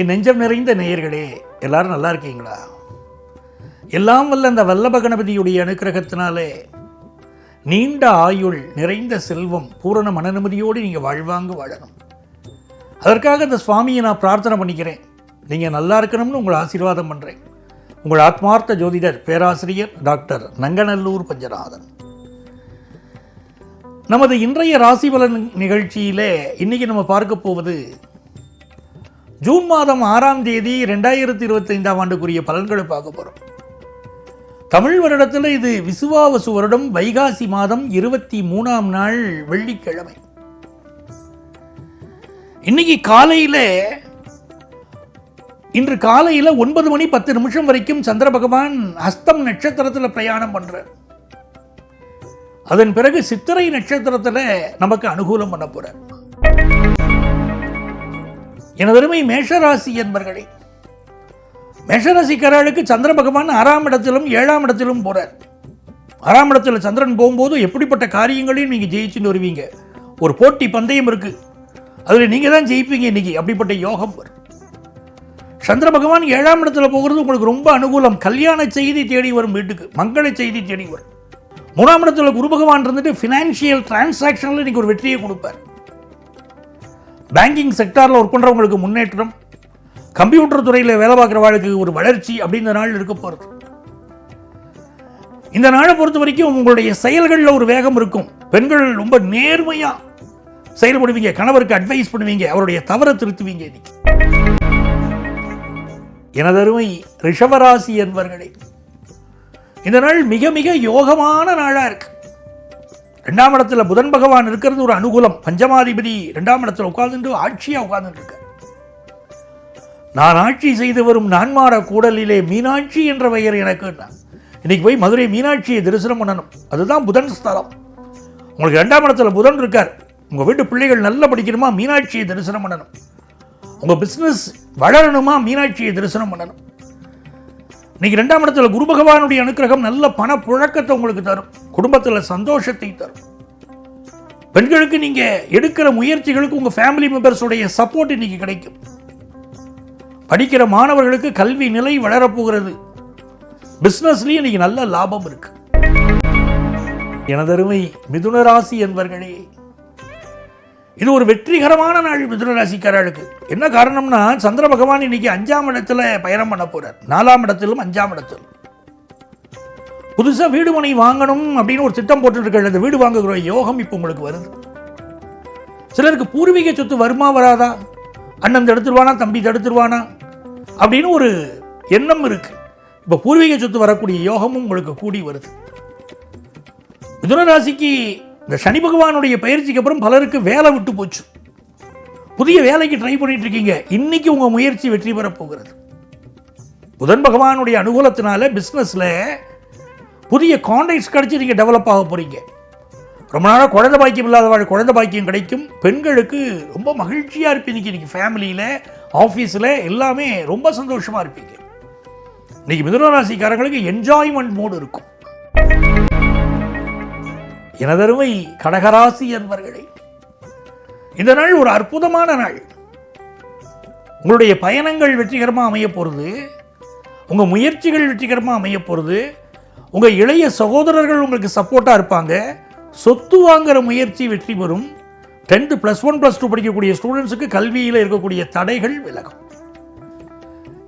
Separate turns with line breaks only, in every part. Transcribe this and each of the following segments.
என் நெஞ்சம் நிறைந்த நேயர்களே எல்லாரும் நல்லா இருக்கீங்களா? எல்லாம் வல்ல அந்த வல்லப கணபதியுடைய அனுக்கிரகத்தினாலே நீண்ட ஆயுள் நிறைந்த செல்வம் பூரண மனநிம்மதியோடு நீங்கள் வாழ்வாங்க வாழணும். அதற்காக இந்த சுவாமியை நான் பிரார்த்தனை பண்ணிக்கிறேன். நீங்கள் நல்லா இருக்கணும்னு உங்களை ஆசீர்வாதம் பண்ணுறேன் உங்கள் ஆத்மார்த்த ஜோதிடர் பேராசிரியர் டாக்டர் நங்கநல்லூர் பஞ்சநாதன். நமது இன்றைய ராசி பலன் நிகழ்ச்சியிலே இன்னைக்கு நம்ம பார்க்க போவது ஜூன் மாதம் ஆறாம் தேதி ரெண்டாயிரத்தி இருபத்தைந்தாம் ஆண்டுக்குரிய பலன்களை பார்க்க போகிறோம் தமிழ் வருடத்தில் இது விசுவாவசு வருடம் வைகாசி மாதம் இருபத்தி மூணாம் நாள் வெள்ளிக்கிழமை. இன்னைக்கு காலையில் இன்று காலையில் ஒன்பது மணி பத்து நிமிஷம் வரைக்கும் சந்திர பகவான் ஹஸ்தம் நட்சத்திரத்தில் பிரயாணம் பண்ணுறார் அதன் பிறகு சித்திரை நட்சத்திரத்தில் நமக்கு அனுகூலம் பண்ண போகிறார் எனதருமை மேஷராசி என்பர்களே மேஷராசிக்காரர்களுக்கு சந்திர பகவான் ஆறாம் இடத்திலும் ஏழாம் இடத்திலும் போறார். ஆறாம் இடத்துல சந்திரன் போகும்போது எப்படிப்பட்ட காரியங்களையும் நீங்கள் ஜெயிச்சுட்டு வருவீங்க. ஒரு போட்டி பந்தயம் இருக்குது அதில் நீங்கள் தான் ஜெயிப்பீங்க இன்னைக்கு. அப்படிப்பட்ட யோகம் வரும். சந்திர பகவான் ஏழாம் இடத்துல போகிறது உங்களுக்கு ரொம்ப அனுகூலம். கல்யாண செய்தி தேடி வரும் வீட்டுக்கு. மங்கள செய்தி தேடி வரும். மூணாம் இடத்துல குரு பகவான் இருந்துட்டு ஃபினான்ஷியல் டிரான்சாக்ஷனில் இன்னைக்கு ஒரு வெற்றியை கொடுப்பார். பேங்கிங் செக்டாரில் ஒர்க் பண்ணுறவங்களுக்கு முன்னேற்றம் கம்ப்யூட்டர் துறையில் வேலை பார்க்குறவங்களுக்கு ஒரு வளர்ச்சி அப்படின்ற நாள் இருக்க போகிறது இந்த நாளை பொறுத்த வரைக்கும் உங்களுடைய செயல்களில் ஒரு வேகம் இருக்கும். பெண்கள் ரொம்ப நேர்மையாக செயல்படுவீங்க கணவருக்கு அட்வைஸ் பண்ணுவீங்க அவருடைய தவறை திருத்துவீங்க இன்னைக்கு. எனதருமை ரிஷவராசி என்பவர்களே இந்த நாள் மிக மிக யோகமான நாளாக இருக்கு. ரெண்டாம் இடத்துல புதன் பகவான் இருக்கிறது ஒரு அனுகூலம். பஞ்சமாதிபதி ரெண்டாம் இடத்துல உட்கார்ந்துட்டு ஆட்சியாக உட்கார்ந்துட்டு இருக்க நான் ஆட்சி செய்து வரும் நான்மார கூடலிலே மீனாட்சி என்ற பெயர் எனக்கு இன்னைக்கு போய் மதுரை மீனாட்சியை தரிசனம் பண்ணணும். அதுதான் புதன் ஸ்தலம். உங்களுக்கு ரெண்டாம் இடத்துல புதன் இருக்கார். உங்கள் வீட்டு பிள்ளைகள் நல்லா படிக்கணுமா? மீனாட்சியை தரிசனம் பண்ணணும். உங்கள் பிஸ்னஸ் வளரணுமா? மீனாட்சியை தரிசனம் பண்ணணும். இன்னைக்கு ரெண்டாம் இடத்துல குரு பகவானுடைய அனுக்கிரகம் நல்ல பண புழக்கத்தை உங்களுக்கு தரும். குடும்பத்தில் சந்தோஷத்தை தரும். பெண்களுக்கு நீங்க எடுக்கிற முயற்சிகளுக்கு உங்க ஃபேமிலி மெம்பர்ஸுடைய சப்போர்ட் இன்னைக்கு கிடைக்கும். படிக்கிற மாணவர்களுக்கு கல்வி நிலை வளரப்போகிறது. பிஸ்னஸ்லேயும் இன்னைக்கு நல்ல லாபம் இருக்கு. எனதருமை மிதுன ராசி என்பர்களே இது ஒரு வெற்றிகரமான நாள் மிதுன ராசிக்காரர்களுக்கு என்ன காரணம்னா சந்திர பகவான் இன்னைக்கு அஞ்சாம் இடத்துல பயணம் பண்ண போறார். நாலாம் இடத்திலும் அஞ்சாம் இடத்திலும் புதுசாக வீடு மனை வாங்கணும் அப்படின்னு ஒரு திட்டம் போட்டுருக்க அந்த வீடு வாங்குகிற யோகம் இப்போ உங்களுக்கு வருது. சிலருக்கு பூர்வீக சொத்து வருமா வராதா? அண்ணன் தடுத்துருவானா தம்பி தடுத்துருவானா அப்படின்னு ஒரு எண்ணம் இருக்கு. இப்போ பூர்வீக சொத்து வரக்கூடிய யோகமும் உங்களுக்கு கூடி வருது. மிதுன ராசிக்கு இந்த சனி பகவானுடைய பயிற்சிக்கு அப்புறம் பலருக்கு வேலை விட்டு போச்சு. புதிய வேலைக்கு ட்ரை பண்ணிட்டு இருக்கீங்க இன்னைக்கு உங்கள் முயற்சி வெற்றி பெறப் போகிறது. புதன் பகவானுடைய அனுகூலத்தினால பிஸ்னஸில் புதிய கான்டாக்ட்ஸ் கிடச்சி நீங்கள் டெவலப் ஆக போகிறீங்க ரொம்ப நாளாக குழந்தை பாக்கியம் இல்லாதவாள் குழந்தை பாக்கியம் கிடைக்கும். பெண்களுக்கு ரொம்ப மகிழ்ச்சியாக இருப்பீங்க இன்னைக்கு. ஃபேமிலியில் ஆஃபீஸில் எல்லாமே ரொம்ப சந்தோஷமாக இருப்பீங்க. இன்னைக்கு மிதுன ராசிக்காரங்களுக்கு என்ஜாய்மெண்ட் மோடு இருக்கும். எனதருமை கடகராசி என்பர்களே இந்த நாள் ஒரு அற்புதமான நாள். உங்களுடைய பயணங்கள் வெற்றிகரமாக அமைய போகிறது உங்கள் முயற்சிகள் வெற்றிகரமாக அமைய போகிறது உங்கள் இளைய சகோதரர்கள் உங்களுக்கு சப்போர்ட்டாக இருப்பாங்க சொத்து வாங்குகிற முயற்சி வெற்றி பெறும். Tenth plus one plus two படிக்கக்கூடிய ஸ்டூடெண்ட்ஸுக்கு கல்வியில் இருக்கக்கூடிய தடைகள் விலகும்.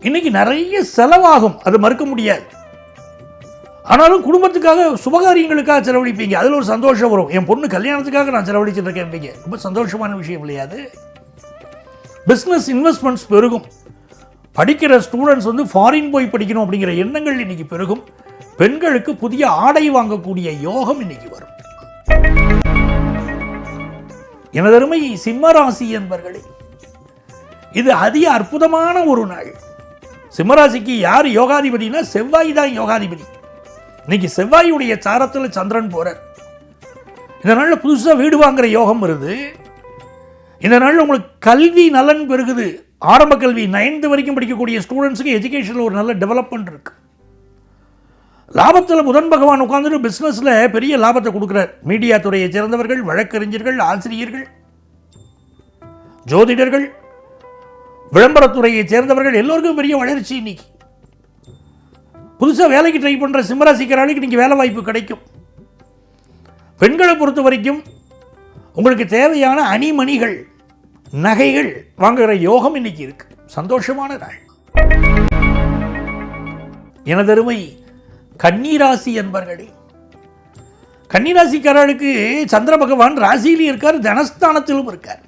இன்னைக்கு நிறைய செலவாகும் அது மறுக்க முடியாது. ஆனாலும் குடும்பத்துக்காக சுபகாரியங்களுக்காக செலவழிப்பீங்க. அதில் ஒரு சந்தோஷம் வரும். என் பொண்ணு கல்யாணத்துக்காக நான் செலவழிச்சுட்டு இருக்கேன் ரொம்ப சந்தோஷமான விஷயம் இல்லையா அது? பிஸ்னஸ் இன்வெஸ்ட்மெண்ட்ஸ் பெருகும். படிக்கிற ஸ்டூடெண்ட்ஸ் வந்து ஃபாரின் போய் படிக்கணும் அப்படிங்கிற எண்ணங்கள் இன்னைக்கு பெருகும். பெண்களுக்கு புதிய ஆடை வாங்கக்கூடிய யோகம் இன்னைக்கு வரும். எனதருமை சிம்மராசி என்பர்களே இது அதிக அற்புதமான ஒரு நாள். சிம்மராசிக்கு யார் யோகாதிபதினா செவ்வாய் தான் யோகாதிபதி. இன்னைக்கு செவ்வாயுடைய சாரத்தில் சந்திரன் போகிறார் இந்த நாளில் புதுசாக வீடு வாங்குற யோகம் வருது. இந்த நாளில் உங்களுக்கு கல்வி நலன் பெருகுது. ஆரம்ப கல்வி நைன்த்து வரைக்கும் படிக்கக்கூடிய ஸ்டூடெண்ட்ஸுக்கு எஜுகேஷனில் ஒரு நல்ல டெவலப்மெண்ட் இருக்குது லாபத்தில் புதன் பகவான் உட்காந்துட்டு பிஸ்னஸில் பெரிய லாபத்தை கொடுக்குறார். மீடியா துறையை சேர்ந்தவர்கள் வழக்கறிஞர்கள் ஆசிரியர்கள் ஜோதிடர்கள் விளம்பரத்துறையை சேர்ந்தவர்கள் எல்லோருக்கும் பெரிய வளர்ச்சி இன்னைக்கு. புதுசாக வேலைக்கு ட்ரை பண்ணுற சிம்மராசிக்காரர்களுக்கு இன்னைக்கு வேலை வாய்ப்பு கிடைக்கும். பெண்களை பொறுத்த வரைக்கும் உங்களுக்கு தேவையான அணிமணிகள் நகைகள் வாங்குகிற யோகம் இன்னைக்கு இருக்கு. சந்தோஷமான நாள். எனதருமை கன்னிராசி என்பர்களே கன்னிராசிக்காரர்களுக்கு சந்திர பகவான் ராசியிலையும் இருக்கார் தனஸ்தானத்திலும் இருக்கார்.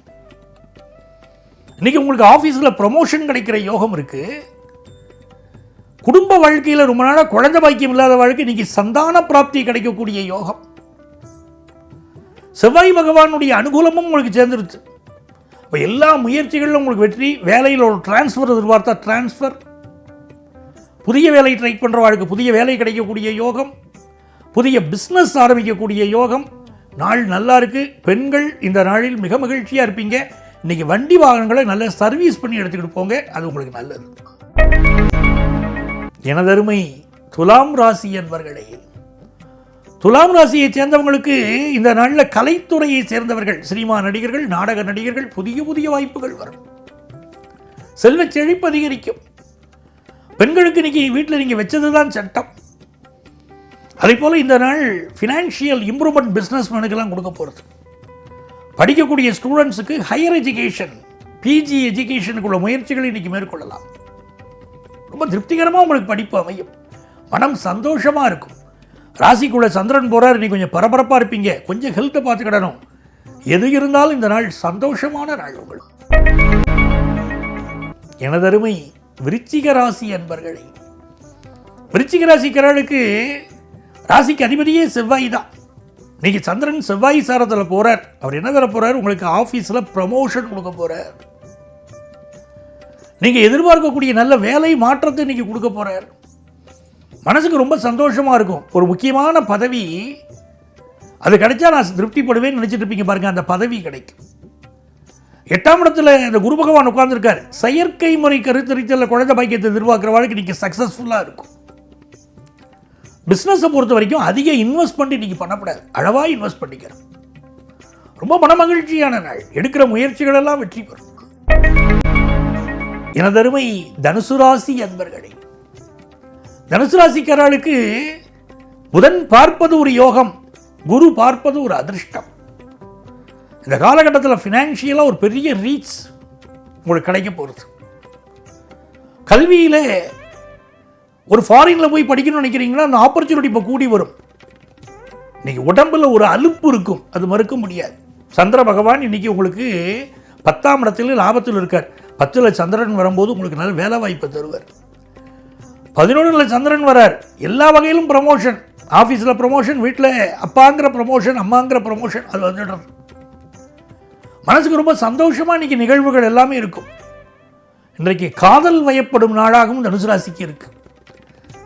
இன்னைக்கு உங்களுக்கு ஆஃபீஸில் ப்ரொமோஷன் கிடைக்கிற யோகம் இருக்கு. குடும்ப வாழ்க்கையில் ரொம்ப நாளாக குழந்தை பாக்கியம் இல்லாத வாழ்க்கை இன்னைக்கு சந்தான பிராப்தி கிடைக்கக்கூடிய யோகம். செவ்வாய் பகவானுடைய அனுகூலமும் உங்களுக்கு சேர்ந்துருச்சு. இப்போ எல்லா முயற்சிகளிலும் உங்களுக்கு வெற்றி வேலையில் ஒரு டிரான்ஸ்ஃபர் எதிர்பார்த்தா டிரான்ஸ்ஃபர் புதிய வேலை ட்ரை பண்ணுறவாளுக்கு புதிய வேலை கிடைக்கக்கூடிய யோகம். புதிய பிஸ்னஸ் ஆரம்பிக்கக்கூடிய யோகம். நாள் நல்லா இருக்குது பெண்கள் இந்த நாளில் மிக மகிழ்ச்சியாக இருப்பீங்க. இன்னைக்கு வண்டி வாகனங்களை நல்லா சர்வீஸ் பண்ணி எடுத்துக்கிட்டு போங்க. அது உங்களுக்கு நல்லது. எனதருமை துலாம் ராசி என்பவர்களே துலாம் ராசியை சேர்ந்தவங்களுக்கு இந்த நாளில் கலைத்துறையை சேர்ந்தவர்கள் சினிமா நடிகர்கள் நாடக நடிகர்கள் புதிய புதிய வாய்ப்புகள் வரும். செல்வ செழிப்பு அதிகரிக்கும். பெண்களுக்கு இன்னைக்கு வீட்டில் நீங்கள் வச்சது தான் சட்டம். அதே போல் இந்த நாள் ஃபினான்ஷியல் இம்ப்ரூவ்மெண்ட் பிஸ்னஸ்மேனுக்கெல்லாம் கொடுக்க போகிறது படிக்கக்கூடிய ஸ்டூடெண்ட்ஸுக்கு ஹையர் எஜுகேஷன் பிஜி எஜுகேஷனுக்குள்ள முயற்சிகளை இன்றைக்கி மேற்கொள்ளலாம். ரொம்ப திருப்திகரமாக உங்களுக்கு படிப்பு அமையும். மனம் சந்தோஷமாக இருக்கும். ராசிக்குள்ள சந்திரன் போகிறார் நீ கொஞ்சம் பரபரப்பாக இருப்பீங்க. கொஞ்சம் ஹெல்த்தை பார்த்துக்கிடணும் எது இருந்தாலும் இந்த நாள் சந்தோஷமான நாள் உங்களுக்கு எனதருமை விருச்சிக ராசி என்பர்களே விருச்சிக ராசிக்காரர்களுக்கு ராசிக்கு அதிபதியே செவ்வாய் தான். இன்னைக்கு சந்திரன் செவ்வாய் சாரத்தில் போகிறார் அவர் என்ன தர போகிறார் உங்களுக்கு ஆஃபீஸில் ப்ரமோஷன் கொடுக்க போகிறார் நீங்கள் எதிர்பார்க்கக்கூடிய நல்ல வேலை மாற்றத்தை இன்னைக்கு கொடுக்க போகிறார் மனசுக்கு ரொம்ப சந்தோஷமாக இருக்கும். ஒரு முக்கியமான பதவி அது கிடைச்சா நான் திருப்திப்படுவேன்னு நினச்சிட்டு இருப்பீங்க பாருங்க அந்த பதவி கிடைக்கும். எட்டாம் இடத்துல இந்த குரு பகவான் உட்கார்ந்துருக்கார். செயற்கை முறை கருத்தரித்தல குழந்தை பாக்கியத்தை எதிர்பார்க்குற வாழ்க்கை இன்னைக்கு சக்ஸஸ்ஃபுல்லாக இருக்கும். பிஸ்னஸை பொறுத்த வரைக்கும் அதிக இன்வெஸ்ட்மெண்ட் இன்னைக்கு பண்ணக்கூடாது அளவாக இன்வெஸ்ட் பண்ணிக்கிறேன் ரொம்ப மனமகிழ்ச்சியான நாள். எடுக்கிற முயற்சிகளெல்லாம் வெற்றி பெறும். எனதருமை தனுசு ராசி அன்பர்களே தனுசு ராசிக்காரர்களுக்கு புதன் பார்ப்பது ஒரு யோகம் குரு பார்ப்பது ஒரு அதிர்ஷ்டம். இந்த காலகட்டத்தில் ஃபினான்ஷியலாக ஒரு பெரிய ரீச் உங்களுக்கு கிடைக்க போகிறது கல்வியில் ஒரு ஃபாரினில் போய் படிக்கணும்னு நினைக்கிறீங்கன்னா அந்த ஆப்பர்ச்சுனிட்டி இப்போ கூடி வரும். இன்னைக்கு உடம்புல ஒரு அலுப்பு இருக்கும் அது மறுக்க முடியாது. சந்திர பகவான் இன்னைக்கு உங்களுக்கு பத்தாம் இடத்துல லாபத்தில் இருக்கார். பத்தில் சந்திரன் வரும்போது உங்களுக்கு நல்ல வேலை வாய்ப்பை தருவார். பதினொன்றில் சந்திரன் வரார். எல்லா வகையிலும் ப்ரமோஷன் ஆஃபீஸில் ப்ரமோஷன் வீட்டில் அப்பாங்கிற ப்ரமோஷன் அம்மாங்கிற ப்ரமோஷன் அது வந்துடுறது மனசுக்கு ரொம்ப சந்தோஷமாக இன்னைக்கு நிகழ்வுகள் எல்லாமே இருக்கும். இன்றைக்கு காதல் வயப்படும் நாளாகவும் தனுசு ராசிக்கு இருக்கு.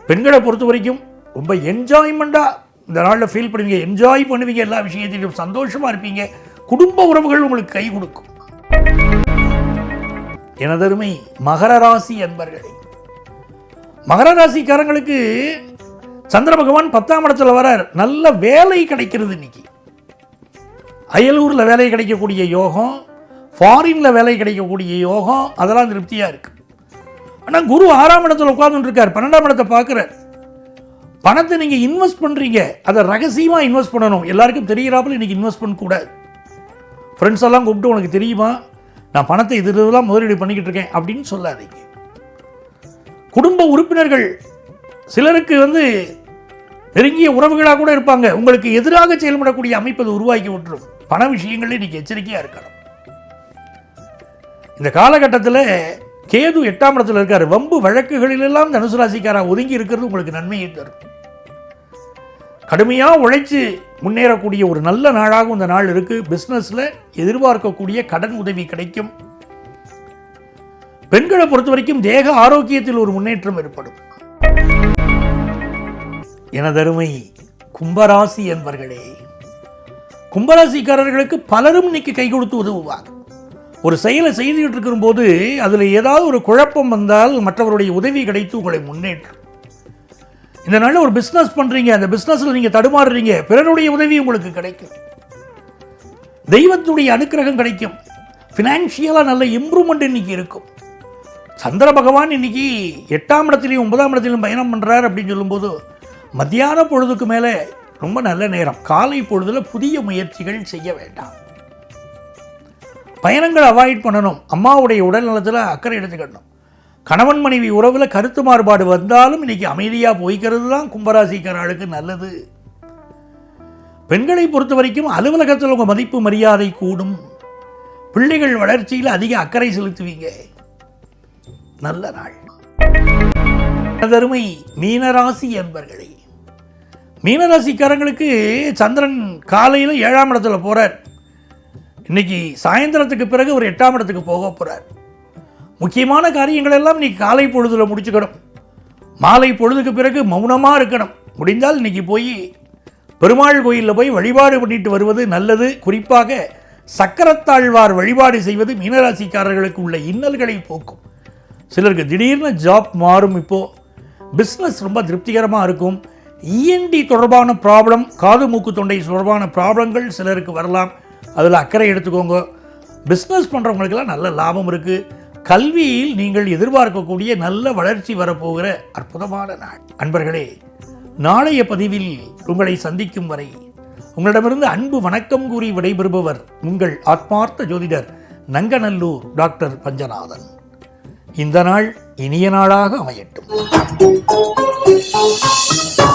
பெண்களை பொறுத்த வரைக்கும் ரொம்ப என்ஜாய்மெண்ட்டாக இந்த நாளில் ஃபீல் பண்ணுவீங்க. என்ஜாய் பண்ணுவீங்க எல்லா விஷயத்திலும். சந்தோஷமாக இருப்பீங்க. குடும்ப உறவுகள் உங்களுக்கு கை கொடுக்கும். எனதருமை மகர ராசி என்பர்களே மகர ராசிக்காரங்களுக்கு சந்திர பகவான் பத்தாம் இடத்துல வரார். நல்ல வேலை கிடைக்கிறது இன்னைக்கு. அயலூரில் வேலை கிடைக்கக்கூடிய யோகம் ஃபாரினில் வேலை கிடைக்கக்கூடிய யோகம் அதெல்லாம் திருப்தியாக இருக்கு. ஆனால் குரு ஆறாம் இடத்துல உட்கார்ந்துட்டு பன்னெண்டாம் இடத்தை பார்க்குறார். பணத்தை நீங்கள் இன்வெஸ்ட் பண்ணுறீங்க அதை ரகசியமாக இன்வெஸ்ட் பண்ணணும். எல்லாருக்கும் தெரிகிறாப்புல இன்னைக்கு இன்வெஸ்ட் பண்ணக்கூடாது ஃப்ரெண்ட்ஸ் எல்லாம் கூப்பிட்டு உனக்கு தெரியுமா? நான் பணத்தை இது இதெல்லாம் முதலீடு பண்ணிக்கிட்டு இருக்கேன் அப்படின்னு சொல்லாதீங்க. குடும்ப உறுப்பினர்கள் சிலருக்கு வந்து நெருங்கிய உறவுகளாக கூட இருப்பாங்க. உங்களுக்கு எதிராக செயல்படக்கூடிய அமைப்பு உருவாக்கி விட்டுரும். பண விஷயங்கள்ல இன்னைக்கு எச்சரிக்கையாக இருக்கணும். இந்த காலகட்டத்தில் கேது எட்டாம் இடத்துல இருக்கார். வம்பு வழக்குகளிலெல்லாம் தனுசு ராசிக்காரா ஒதுங்கி இருக்கிறது உங்களுக்கு நன்மையை தரும். கடுமையாக உழைச்சு முன்னேறக்கூடிய ஒரு நல்ல நாளாகவும் இந்த நாள் இருக்கு. பிஸ்னஸில் எதிர்பார்க்கக்கூடிய கடன் உதவி கிடைக்கும். பெண்களை பொறுத்த வரைக்கும் தேக ஆரோக்கியத்தில் ஒரு முன்னேற்றம் ஏற்படும். எனதருமை கும்பராசி என்பர்களே கும்பராசிக்காரர்களுக்கு பலரும் இன்னைக்கு கை கொடுத்து உதவுவார். ஒரு செயலை செய்துகிட்டு இருக்கும்போது அதில் ஏதாவது ஒரு குழப்பம் வந்தால் மற்றவருடைய உதவி கிடைத்து உங்களை முன்னேற்றும். இந்த நாளில் ஒரு பிஸ்னஸ் பண்ணுறீங்க அந்த பிஸ்னஸில் நீங்கள் தடுமாறுறீங்க. பிறருடைய உதவி உங்களுக்கு கிடைக்கும். தெய்வத்துடைய அனுக்கிரகம் கிடைக்கும். ஃபினான்ஷியலாக நல்ல இம்ப்ரூவ்மெண்ட் இன்னைக்கு இருக்கும். சந்திர பகவான் இன்னைக்கு எட்டாம் இடத்துலையும் ஒன்பதாம் இடத்துலையும் பயணம் பண்ணுறார் அப்படின்னு சொல்லும்போது மத்தியான பொழுதுக்கு மேலே ரொம்ப நல்ல நேரம். காலை பொழுதில் புதிய முயற்சிகள் செய்ய வேண்டாம். பயணங்களை அவாய்ட் பண்ணணும். அம்மாவுடைய உடல் நலத்தில் அக்கறை எடுத்துக்கணும். கணவன் மனைவி உறவில் கருத்து மாறுபாடு வந்தாலும் இன்னைக்கு அமைதியாக போய்க்கிறது தான் கும்பராசிக்காரர்களுக்கு நல்லது. பெண்களை பொறுத்த வரைக்கும் அலுவலகத்தில் உங்கள் மதிப்பு மரியாதை கூடும். பிள்ளைகள் வளர்ச்சியில் அதிக அக்கறை செலுத்துவீங்க. நல்ல நாள். தருமை மீனராசி என்பர்களே மீனராசிக்காரங்களுக்கு சந்திரன் காலையில் ஏழாம் இடத்துல போகிறார் இன்னைக்கு சாயந்தரத்துக்கு பிறகு ஒரு எட்டாம் இடத்துக்கு போக போகிறார் முக்கியமான காரியங்களெல்லாம் நீ காலை பொழுதில் முடிச்சுக்கணும். மாலை பொழுதுக்கு பிறகு மௌனமாக இருக்கணும். முடிந்தால் இன்றைக்கி போய் பெருமாள் கோயிலில் போய் வழிபாடு பண்ணிட்டு வருவது நல்லது. குறிப்பாக சக்கரத்தாழ்வார் வழிபாடு செய்வது மீனராசிக்காரர்களுக்கு உள்ள இன்னல்களை போக்கும். சிலருக்கு திடீர்னு ஜாப் மாறும் இப்போது பிஸ்னஸ் ரொம்ப திருப்திகரமாக இருக்கும். இஎன்டி தொடர்பான ப்ராப்ளம் காது மூக்கு தொண்டை தொடர்பான ப்ராப்ளங்கள் சிலருக்கு வரலாம். அதில் அக்கறை எடுத்துக்கோங்க. பிஸ்னஸ் பண்ணுறவங்களுக்கெல்லாம் நல்ல லாபம் இருக்குது கல்வியில் நீங்கள் எதிர்பார்க்கக்கூடிய நல்ல வளர்ச்சி வரப்போகிற அற்புதமான நாள். அன்பர்களே நாளைய பதிவில் உங்களை சந்திக்கும் வரை உங்களிடமிருந்து அன்பு வணக்கம் கூறி விடைபெறுபவர் உங்கள் ஆத்மார்த்த ஜோதிடர் நங்கநல்லூர் டாக்டர் பஞ்சநாதன். இந்த நாள் இனிய நாளாக அமையட்டும்.